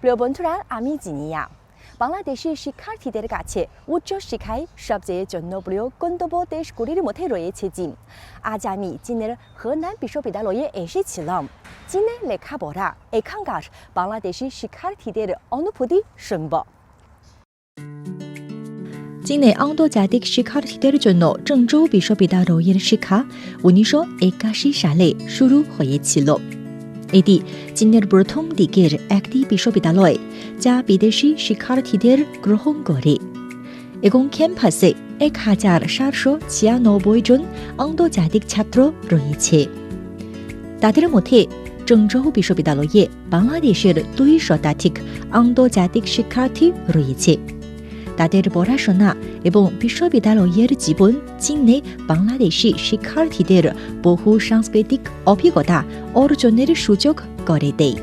প্রিয় বন্ধুরা, আমি জিনিয়া। বাংলাদেশি শিক্ষার্থীদের কাছে উচ্চ শিক্ষায় সবচেয়ে জনপ্রিয় গন্তব্য দেশগুলির মধ্যে রয়েছে চীন। আজ আমি চীনের হেনান বিশ্ববিদ্যালয়ে এসেছিলাম। চীনে লেখাপড়া এখানকার বাংলাদেশি শিক্ষার্থীদের অনুভূতি শুনব। চীনে আন্তর্জাতিক শিক্ষার্থীদের জন্য 州 বিশ্ববিদ্যালয়ের শিক্ষা উনিশশো একাশি সালে শুরু হয়েছিল। এটি চীনের প্রথম দিকের একটি বিশ্ববিদ্যালয়, যা বিদেশি শিক্ষার্থীদের গ্রহণ করে এবং ক্যাম্পাসে এক হাজার সাতশো ছিয়ানব্বই জন আন্তর্জাতিক ছাত্র রয়েছে। তাদের মধ্যে 郑州 বিশ্ববিদ্যালয়ে বাংলাদেশের দুই শতাধিক আন্তর্জাতিক শিক্ষার্থী রয়েছে। তাদের পড়াশোনা এবং বিশ্ববিদ্যালয়ের জীবন চীনে বাংলাদেশি শিক্ষার্থীদের বহু সাংস্কৃতিক অভিজ্ঞতা অর্জনের সুযোগ করে দেয়।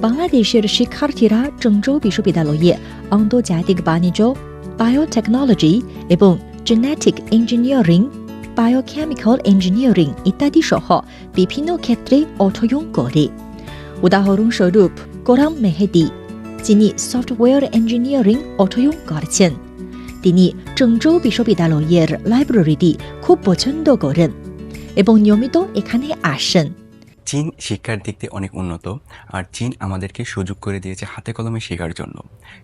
বাংলাদেশের শিক্ষার্থীরা 州 বিশ্ববিদ্যালয়ে আন্তর্জাতিক বাণিজ্য বায়োটেকনোলজি এবং জেনেটিক ইঞ্জিনিয়ারিং বায়োকেমিক্যাল ইঞ্জিনিয়ারিং ইত্যাদি সহ বিভিন্ন ক্ষেত্রে অধ্যয়ন করে। উদাহরণস্বরূপ কোরাম মেহেদি যিনি সফটওয়্যার ইঞ্জিনিয়ারিং অধ্যয়ন করেছেন তিনি 郑州 বিশ্ববিদ্যালয়ের লাইব্রেরিটি খুব পছন্দ করেন এবং নিয়মিত এখানে আসেন চীন শিক্ষার দিক দিয়ে অনেক উন্নত, আর চীন আমাদেরকে সুযোগ করে দিয়েছে হাতে কলমে শেখার জন্য।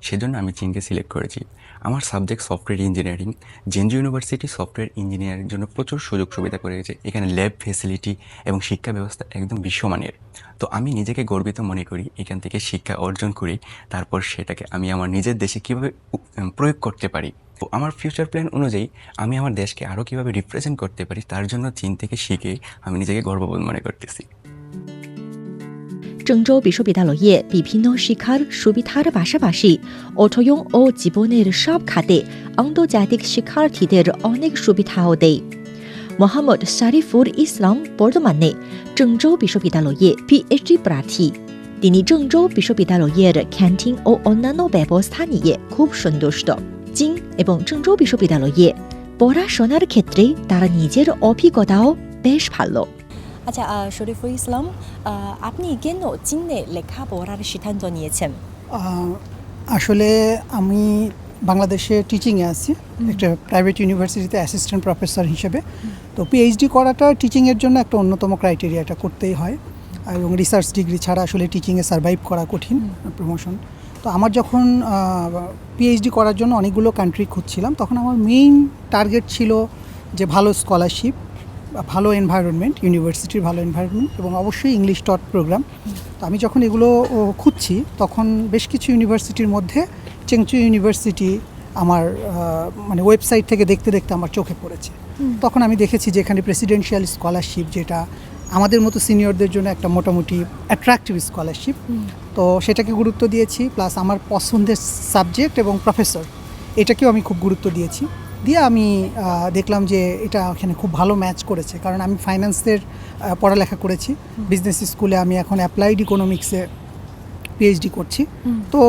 সেজন্য আমি চীনকে সিলেক্ট করেছি। আমার subject software engineering Zhengzhou university software engineering জন্য প্রচুর সুযোগ সুবিধা করে গেছে এখানে ল্যাব ফেসিলিটি এবং শিক্ষা ব্যবস্থা একদম বিশ্বমানের। তো আমি নিজেকে গর্বিত মনে করি, এখান থেকে শিক্ষা অর্জন করি, তারপর সেটাকে আমি আমার নিজের দেশে কীভাবে প্রয়োগ করতে পারি। তো আমার ফিউচার প্ল্যান অনুযায়ী আমি আমার দেশকে আরও কীভাবে রিপ্রেজেন্ট করতে পারি, তার জন্য চীন থেকে শিখে আমি নিজেকে গর্ববোধ মনে করতেছি। 郑州 বিশ্ববিদ্যালয়ে বিভিন্ন শিক্ষার সুবিধার পাশাপাশি অধ্যয়ন ও জীবনের সব খাতে আন্তর্জাতিক শিক্ষার্থীদের অনেক সুবিধাও দেয় মোহাম্মদ শারিফুর ইসলাম বর্তমানে郑州 বিশ্ববিদ্যালয়ে পিএইচডি প্রার্থী তিনি郑州 বিশ্ববিদ্যালয়ের ক্যান্টিন ও অন্যান্য ব্যবস্থা নিয়ে খুব সন্তুষ্ট চীন এবং郑州 বিশ্ববিদ্যালয়ে পড়াশোনার ক্ষেত্রে তার নিজের অভিজ্ঞতাও বেশ ভালো আচ্ছা শরীফুল ইসলাম আপনি কেন চীনে লেখাপড়ার সিদ্ধান্ত নিয়েছেন? আসলে আমি বাংলাদেশে টিচিংয়ে আছি একটা প্রাইভেট ইউনিভার্সিটিতে অ্যাসিস্ট্যান্ট প্রফেসর হিসেবে। তো পিএইচডি করাটা টিচিংয়ের জন্য একটা অন্যতম ক্রাইটেরিয়া এটা করতেই হয়। এবং রিসার্চ ডিগ্রি ছাড়া আসলে টিচিংয়ে সার্ভাইভ করা কঠিন প্রমোশন তো আমার যখন পিএইচডি করার জন্য অনেকগুলো কান্ট্রি খুঁজছিলাম তখন আমার মেইন টার্গেট ছিল যে ভালো স্কলারশিপ ভালো এনভায়রনমেন্ট ইউনিভার্সিটির ভালো এনভায়রনমেন্ট এবং অবশ্যই ইংলিশ টট প্রোগ্রাম তো আমি যখন এগুলো খুঁজছি তখন বেশ কিছু ইউনিভার্সিটির মধ্যে চেংচু ইউনিভার্সিটি আমার মানে ওয়েবসাইট থেকে দেখতে দেখতে আমার চোখে পড়েছে। তখন আমি দেখেছি যে এখানে প্রেসিডেন্সিয়াল স্কলারশিপ যেটা আমাদের মতো সিনিয়রদের জন্য একটা মোটামুটি অ্যাট্রাকটিভ স্কলারশিপ তো সেটাকে গুরুত্ব দিয়েছি প্লাস আমার পছন্দের সাবজেক্ট এবং প্রফেসর এটাকেও আমি খুব গুরুত্ব দিয়েছি। দিয়ে আমি দেখলাম যে এটা এখানে খুব ভালো ম্যাচ করেছে। কারণ আমি ফাইন্যান্সের পড়ালেখা করেছি। বিজনেস স্কুলে আমি এখন অ্যাপ্লাইড ইকোনমিক্সে পিএইচডি করছি। তো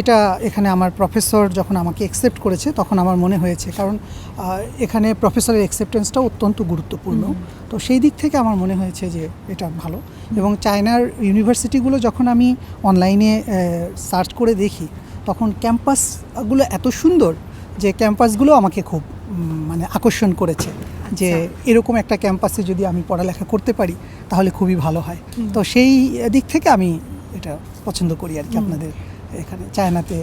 এটা এখানে আমার প্রফেসর যখন আমাকে অ্যাকসেপ্ট করেছে তখন আমার মনে হয়েছে। কারণ এখানে প্রফেসরের অ্যাকসেপ্টেন্সটা অত্যন্ত গুরুত্বপূর্ণ। তো সেই দিক থেকে আমার মনে হয়েছে যে এটা ভালো। এবং চায়নার ইউনিভার্সিটিগুলো যখন আমি অনলাইনে সার্চ করে দেখি তখন ক্যাম্পাসগুলো এত সুন্দর যে ক্যাম্পাসগুলো আমাকে খুব মানে আকর্ষণ করেছে যে এরকম একটা ক্যাম্পাসে যদি আমি পড়ালেখা করতে পারি তাহলে খুবই ভালো হয়। তো সেই দিক থেকে আমি এটা পছন্দ করি আর কি আপনাদের এখানে চায়নাতে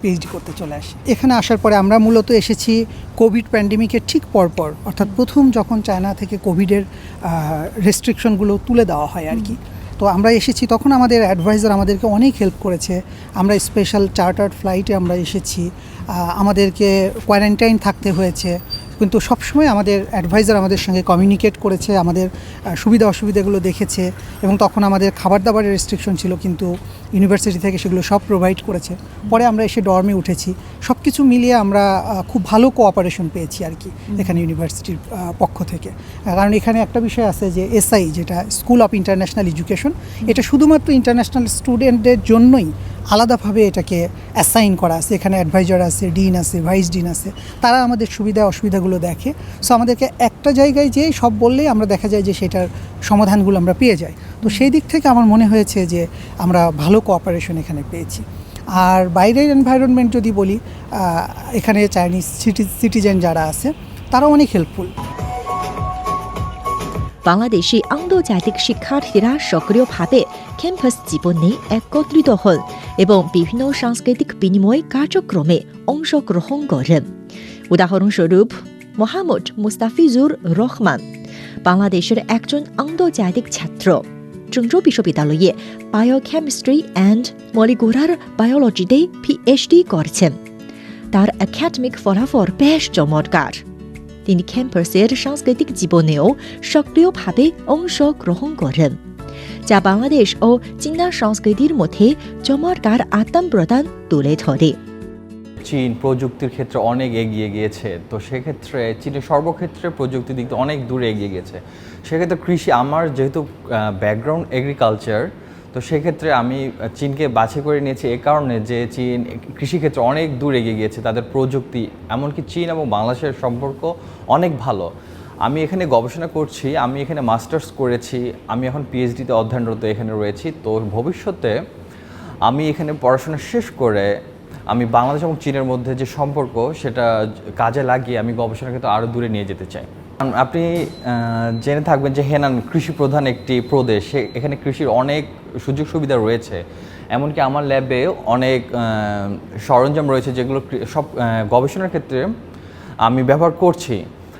পিএইচডি করতে চলে আসি। এখানে আসার পরে আমরা মূলত এসেছি কোভিড প্যান্ডেমিকের ঠিক পরপর অর্থাৎ প্রথম যখন চায়না থেকে কোভিডের রেস্ট্রিকশনগুলো তুলে দেওয়া হয় আর কি। তো আমরা এসেছি, তখন আমাদের অ্যাডভাইজার আমাদেরকে অনেক হেল্প করেছে। আমরা স্পেশাল চার্টার্ড ফ্লাইটে আমরা এসেছি। আমাদেরকে কোয়ারেন্টাইন থাকতে হয়েছে। কিন্তু সবসময় আমাদের অ্যাডভাইজার আমাদের সঙ্গে কমিউনিকেট করেছে আমাদের সুবিধা অসুবিধাগুলো দেখেছে এবং তখন আমাদের খাবার দাবারের রেস্ট্রিকশন ছিল কিন্তু ইউনিভার্সিটি থেকে সেগুলো সব প্রোভাইড করেছে। পরে আমরা এসে ডর্মে উঠেছি। সব কিছু মিলিয়ে আমরা খুব ভালো কোঅপারেশন পেয়েছি আর কি এখানে ইউনিভার্সিটির পক্ষ থেকে। কারণ এখানে একটা বিষয় আছে যে এসআই যেটা স্কুল অফ ইন্টারন্যাশনাল এডুকেশন এটা শুধুমাত্র ইন্টারন্যাশনাল স্টুডেন্টদের জন্যই আলাদাভাবে এটাকে অ্যাসাইন করা আছে। এখানে অ্যাডভাইজার আছে ডিন আছে ভাইস ডিন আছে। তারা আমাদের সুবিধা অসুবিধাগুলো দেখে। সো আমাদেরকে একটা জায়গায় যেয়ে সব বললেই আমরা দেখা যায় যে সেটার সমাধানগুলো আমরা পেয়ে যাই। তো সেই দিক থেকে আমার মনে হয়েছে যে আমরা ভালো কোঅপারেশন এখানে পেয়েছি। আর বাইরের এনভায়রনমেন্ট যদি বলি এখানে চাইনিজ সিটিজেন যারা আছে, তারাও অনেক হেল্পফুল বাংলাদেশি আন্তর্জাতিক শিক্ষার্থীরা সক্রিয়ভাবে ক্যাম্পাস জীবনে একত্রিত হন এবং বিভিন্ন সাংস্কৃতিক বিনিময় কার্যক্রমে অংশগ্রহণ করেন উদাহরণস্বরূপ, মোহাম্মদ মুস্তাফিজুর রহমান, বাংলাদেশের একজন আন্তর্জাতিক ছাত্র। চন্দ্র বিশ্ববিদ্যালয়ে বায়োকেমিস্ট্রি অ্যান্ড মলিকুলার বায়োলজিতে পিএইচডি করছেন। তার একাডেমিক ফলাফল বেশ চমৎকার। তিনি ক্যাম্পাসের সাংস্কৃতিক জীবনেও সক্রিয়ভাবে অংশগ্রহণ করেন। যা বাংলাদেশ ও চীনা সংস্কৃতির মধ্যে চমৎকার আদান প্রদান তুলে ধরে। চীন প্রযুক্তির ক্ষেত্রে অনেক এগিয়ে গিয়েছে, তো সেক্ষেত্রে চীনের সর্বক্ষেত্রে প্রযুক্তির দিক অনেক দূরে এগিয়ে গিয়েছে। সেক্ষেত্রে কৃষি, আমার যেহেতু ব্যাকগ্রাউন্ড এগ্রিকালচার তো সেক্ষেত্রে আমি চীনকে বাছাই করে নিয়েছি এ কারণে যে চীন কৃষিক্ষেত্রে অনেক দূর এগিয়ে গিয়েছে, তাদের প্রযুক্তি, এমনকি চীন এবং বাংলাদেশের সম্পর্ক অনেক ভালো। আমি এখানে গবেষণা করছি, আমি এখানে মাস্টার্স করেছি, আমি এখন পিএইচডিতে অধ্যয়নরত এখানে রয়েছি। তো ভবিষ্যতে আমি এখানে পড়াশোনা শেষ করে আমি বাংলাদেশ এবং চীনের মধ্যে যে সম্পর্ক, সেটা কাজে লাগিয়ে আমি গবেষণা কিন্তু আরও দূরে নিয়ে যেতে চাই। আপনি জেনে থাকবেন যে হেনান কৃষি প্রধান একটি প্রদেশ এখানে কৃষির অনেক সুযোগ সুবিধা রয়েছে। এমনকি আমার ল্যাবে অনেক সরঞ্জাম রয়েছে যেগুলো সব গবেষণার ক্ষেত্রে আমি ব্যবহার করছি।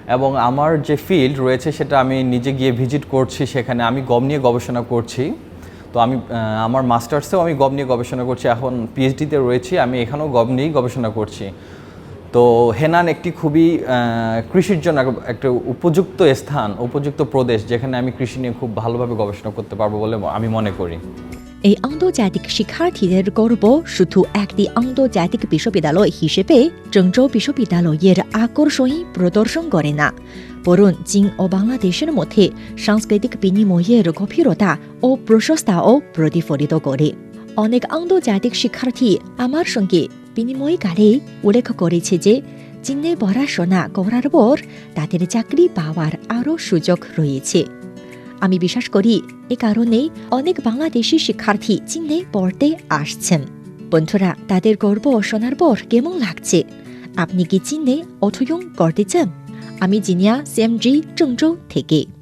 এবং আমার যে ফিল্ড রয়েছে সেটা আমি নিজে গিয়ে ভিজিট করছি সেখানে। আমি গম নিয়ে গবেষণা করছি। তো আমি আমার মাস্টার্সেও আমি গম নিয়ে গবেষণা করছি। এখন পিএইচডিতে রয়েছি, আমি এখানেও গম নিয়েই গবেষণা করছি। তো হেনান একটি খুবই কৃষির জন্য এক- একটা উপযুক্ত স্থান, উপযুক্ত প্রদেশ, যেখানে আমি কৃষি নিয়ে খুব ভালোভাবে গবেষণা করতে পারব বলে আমি মনে করি। এই আন্তর্জাতিক শিক্ষার্থীদের গর্ব, শুধু একটি আন্তর্জাতিক বিশ্ববিদ্যালয় হিসেবে চন্দ্র বিশ্ববিদ্যালয়ের আকর্ষণই প্রদর্শন করে না। বরং চীন ও বাংলাদেশের মধ্যে সাংস্কৃতিক বিনিময়ের গভীরতা ও প্রশস্তাও প্রতিফলিত করে। অনেক আন্তর্জাতিক শিক্ষার্থী আমার সঙ্গে বিনিময়কালে উল্লেখ করেছে যে, চীনে পড়াশোনা করার পর তাদের চাকরি পাওয়ার আরও সুযোগ রয়েছে। আমি বিশ্বাস করি এ কারণেই অনেক বাংলাদেশি শিক্ষার্থী চীনে পড়তে আসছেন। বন্ধুরা, তাদের গর্ব শোনার পর কেমন লাগছে? আপনি কি চীনে অধ্যয়ন করতে চান? আমি জিনিয়া, সিএমজি চংজৌ থেকে।